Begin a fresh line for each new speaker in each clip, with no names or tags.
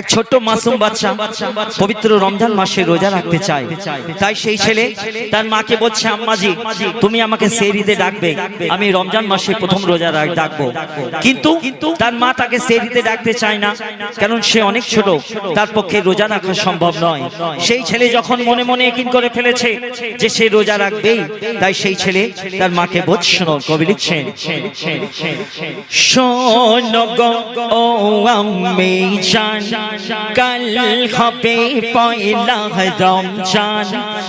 এক ছোট্ট মাসুম বাচ্চা পবিত্র রমজান মাসে রোজা রাখতে চায়। তাই সেই ছেলে তার মাকে বলছে আম্মাজি তুমি আমাকে সেরিতে ডাকবে। আমি রমজান মাসে প্রথম রোজা ডাকবো কিন্তু তার মা তাকে সেরিতে ডাকতে চায় না। কারণ সে অনেক ছোট। তার পক্ষে রোজা রাখা সম্ভব নয়। সেই ছেলে যখন মনে মনে একিন করে ফেলেছে যে সে রোজা রাখবেই তাই সেই ছেলে তার মাকে বৎসন কবি লিখছেন। শোনো ও আমি জান কাল হবে পয়লা রমজান।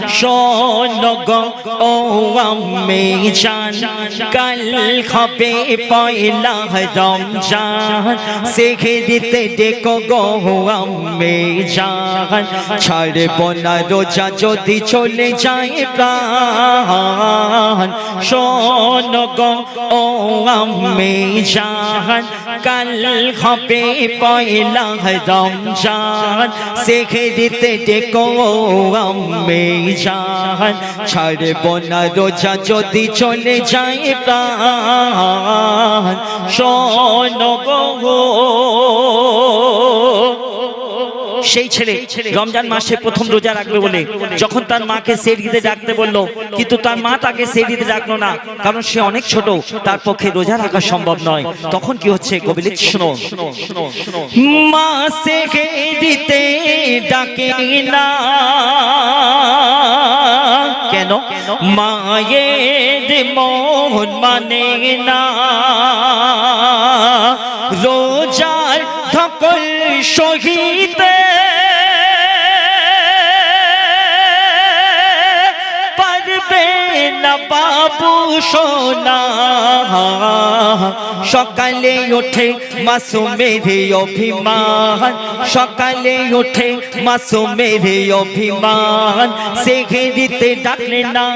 শোনো গো ও আমি জান। কাল হবে পয়লা রমজান। দিতে দেখো গো আমি জান। ছাড়ব না রোজা যদি চলে যায় প্রাণ। শোনো গো ও আমি জান। কাল হবে পয়লা রমজান। শিখে দিতে ডেকো আমি জান ছাড়ব না রোজা যদি চলে যায় প্রাণ। শোনো গো। সেই ছেলে রমজান মাসে প্রথম রোজা রাখবে বলে যখন তার মাকে সেরিতে ডাকতে বলল কিন্তু তার মা তাকে সেরিতে ডাকলো না কারণ সে অনেক ছোট তার পক্ষে রোজা রাখা সম্ভব নয়। তখন কি হচ্ছে কবিলিক শোনো। মা সেরিতে ডাকে না। কেন? মায়ের মোহন মানে না। বাবু সোনা। সকালে ওঠে মাসুমের অভিমান। সকালে ওঠে মাসুমের অভিমান। সেঘেরিতে ডাকলে না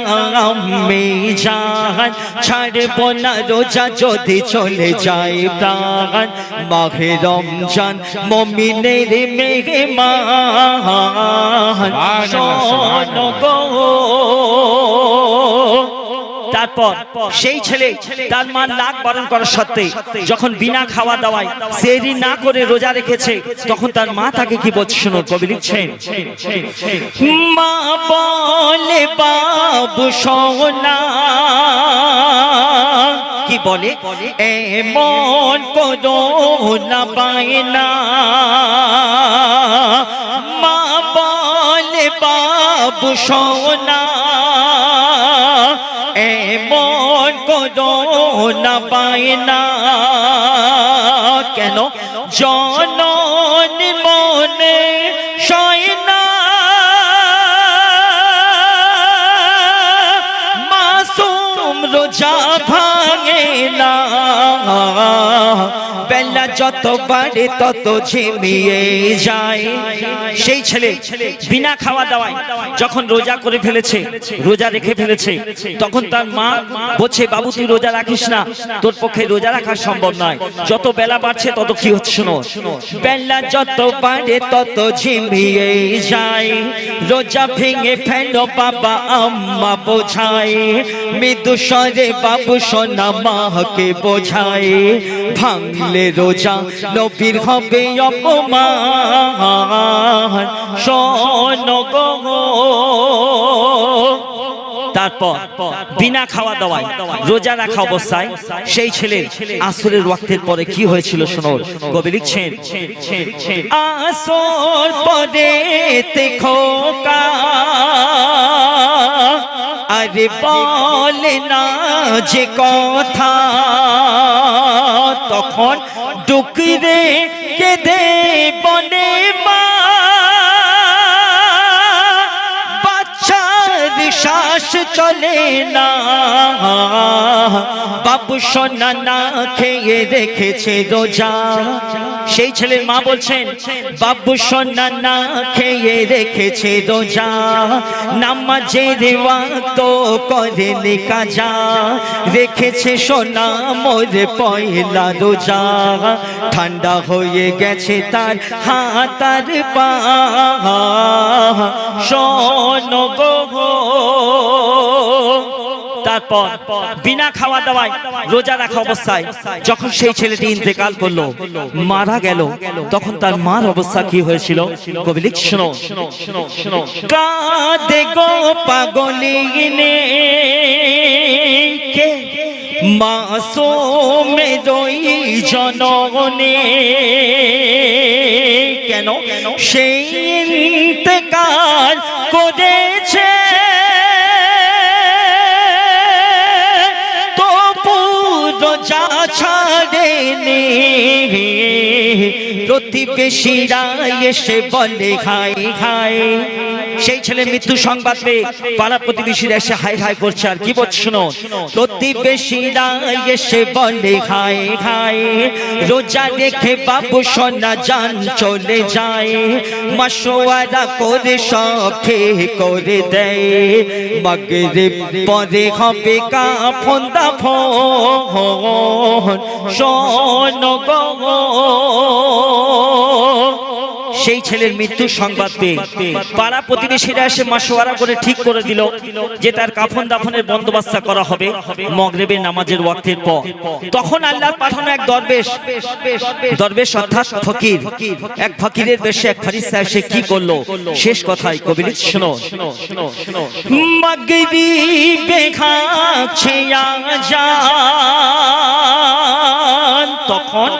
আমি জান। ছাড়ব না রোজা যদি চলে যায় প্রাণ। মাঘে রমজান মমিনের মেহমান। গো। তারপর সেই ছেলে তার মা নাক বারণ করার সত্ত্বে যখন বিনা খাওয়া দাওয়ায় সেরি না করে রোজা রেখেছে, তখন তার মা তাকে কি বলছে? শোনো, কবি লিখছেন, মা বলে বাবু সোনা। কি বলে? এমন করো না পায় না মা বলে বাবু সোনা। করো না পায় না। কেন? জনন যত বাড়ে তত ঝিমিয়ে যায়। সেই ছেলে বিনা খাওয়া দাওয়ায় যখন রোজা করে ফেলেছে, রোজা রেখে ফেলেছে, তখন তার মা বলছে, বাবু, তুই রোজা রাখিস না, তোর পক্ষে রোজা রাখা সম্ভব নয়। যত বেলা বাড়ছে তত কি হচ্ছে শোনো। বেলা যত বাড়ে তত ঝিমিয়ে যায়। রোজা ভেঙে ফেলো বাবা, আম্মা বোঝায়। মৃদু স্বরে বাবু সোনা মাকে বোঝায়, ভাঙলে রোজা নবীর হবে অপমান। শোনো গো। তারপর বিনা খাওয়া দাওয়ায় রোজা রাখা অবস্থায় সেই ছেলে আসরের ওয়াক্তের পরে কি হয়েছিল শোনো, কবি লিখছেন, আসর পরে খোকা আরে বলে না যে কথা, তখন ডুকরে কেঁদে বলে মা। বাচ্চার শ্বাস চলে না। বাবু সোনা না খেয়ে রেখেছে রোজা। সেই ছেলের মা বলছেন, বাবু সোনা না খেয়ে রেখেছে রোজা, নামাজের তো করে কাজা, রেখেছে সোনা মোর পয়লা রোজা, ঠান্ডা হয়ে গেছে তার হাতার পা শোনো গো তারপর বিনা খাওয়া দাওয়ায় রোজা রাখা অবস্থায় যখন সেই ছেলেটি ইন্তেকাল করল, মারা গেল, তখন তার মার অবস্থা কি হয়েছিল? কবি লিখ কাঁদে গো পাগলিনে, কে মাসুমে রই জনগণে কেন? সেই ইন্তেকাল করেছে ছাড়েনি প্রতিবেশীরা এসে বলে খাই খাই সেই ছেলে মৃত্যু সংবাদ পেয়ে পাড়া প্রতিবেশীরা এসে হাই হাই করছে। আর কি বলছে শোনো? প্রতিবেশীরা এসে বলে খাই খাই রোজা রেখে বাবু সোনা জান চলে যায়। মাসোয়ারা করে সব করে দেয়। মগরে পরে হবে কা ফন্দা ফোন শোন গো সেই ছেলের মৃত্যুর সংবাদ পেয়ে পাড়া প্রতিবেশীরা এসে মাসোয়ারা করে ঠিক করে দিল যে তার কাফন দাফনের বন্দোবস্ত করা হবে মগরেবের নামাজের ওয়াক্তের পর। তখন আল্লাহ পাঠানো এক দরবেশ দরবেশ অর্থাৎ ফকির, এক ফকিরের বেশে এক ফারিস্তা এসে কি করল? শেষ কথায় কবির শোনো, মগরিবে খাচ্ছে আজান তখন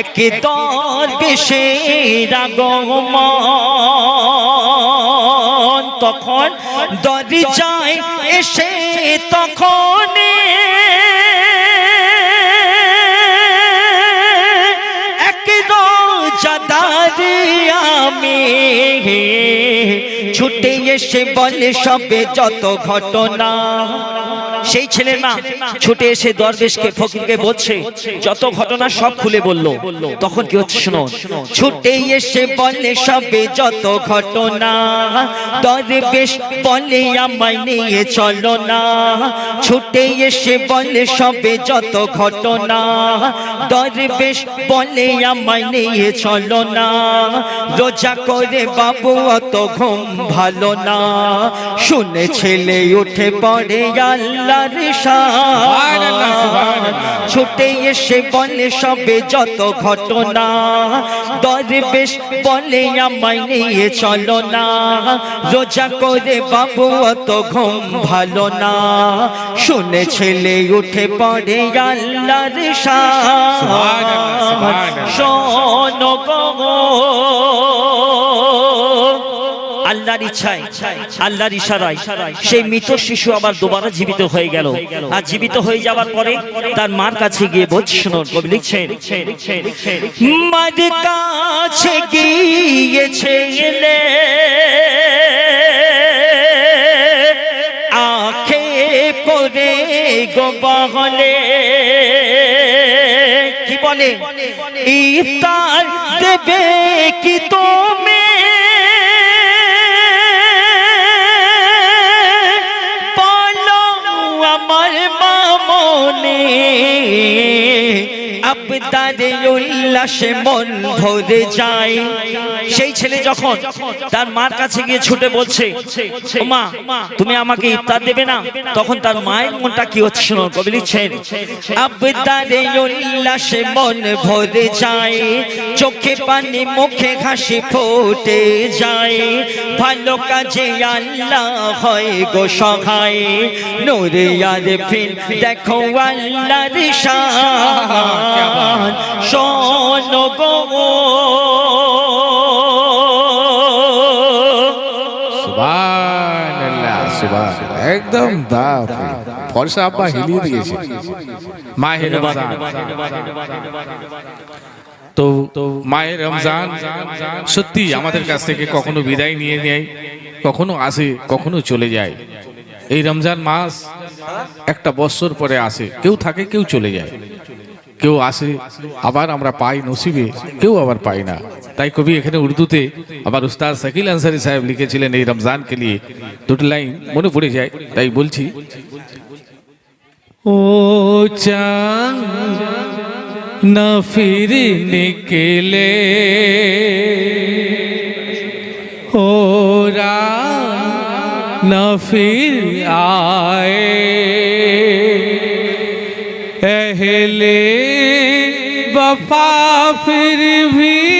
এক দরবেশের আগমন। তখন দরজায় এসে তখন আমি ছুটে এসে বলে সবে যত ঘটনা। সেই ছেলের মা ছুটে এসে দরবেশকে, ফকিরকে বলছে, যত ঘটনা সব খুলে বলল। তখন কি হচ্ছে শোনো ছুটে এসে বলে সবে যত ঘটনা, দরবেশ বলে আমায় নিয়ে চলো না। ছুটে এসে বলে সবে যত ঘটনা, দরবেশ বলে আমায় নিয়ে চলো না। রোজা করে বাবু অত ঘুম ভালো না। শুনে ছেলে উঠে পড়ে আল্লাহর শান ছুটে এসে বলে সবে যত ঘটনা দরবেশ বলে আমায় নিয়ে চলো না। রোজা করে বাবু অত ঘুম ভালো না। শুনে ছেলে উঠে পড়ে আল্লাহর শান শোনো গো। আল্লাহর ইচ্ছায়, আল্লাহর ইশারায়, সেই মৃত শিশু আবার দুবারা জীবিত হয়ে গেল। আর জীবিত হয়ে যাওয়ার পরে তার মার কাছে গিয়ে বলছে শুনুন কবি লিখছেন, মার কাছে গিয়েছে আখে পরে গো বহলে। কি বলে? ইফতার দেবে কি তুমি আবদারে উল্লাসে মন ভরে যায়। সেই ছেলে যখন তার মার কাছে গিয়ে ছুটে বলছে মা তুমি আমাকে ইফতার দেবে না? তখন তার মায়ের মনটা কি হচ্ছে শোনো কবি লিখছেন আবদারে উল্লাসে মন ভরে যায় চোখে পানি মুখে হাসি ফোটে যায়। ভালো কাজে আল্লাহ হয় গো সহায়। নূরে আর ফিন দেখো আল্লাহর শান। শোনো গো
একদম দা ফলসা ফর্সা আব্বা হিলিয়ে দিয়েছে। মাহে রমজান। তো মাহে রমজান সত্যি আমাদের কাছ থেকে কখনো বিদায় নিয়ে নেয় কখনো আসে কখনো চলে যায়। এই রমজান মাস একটা বছর পরে আসে কেউ থাকে কেউ চলে যায়। কেউ আসে, আবার আমরা পাই নসিবে, কেউ আবার পাই না। তাই কবি এখানে উর্দুতে আবার উস্তাদ শাকিল আনসারি সাহেব লিখেছিলেন এই রমজানকে লিয়ে দুটো লাইন মনে পড়ে যায়, তাই বলছি, ও চান না নিকেলে ওরা রা না আয় वफा फिर भी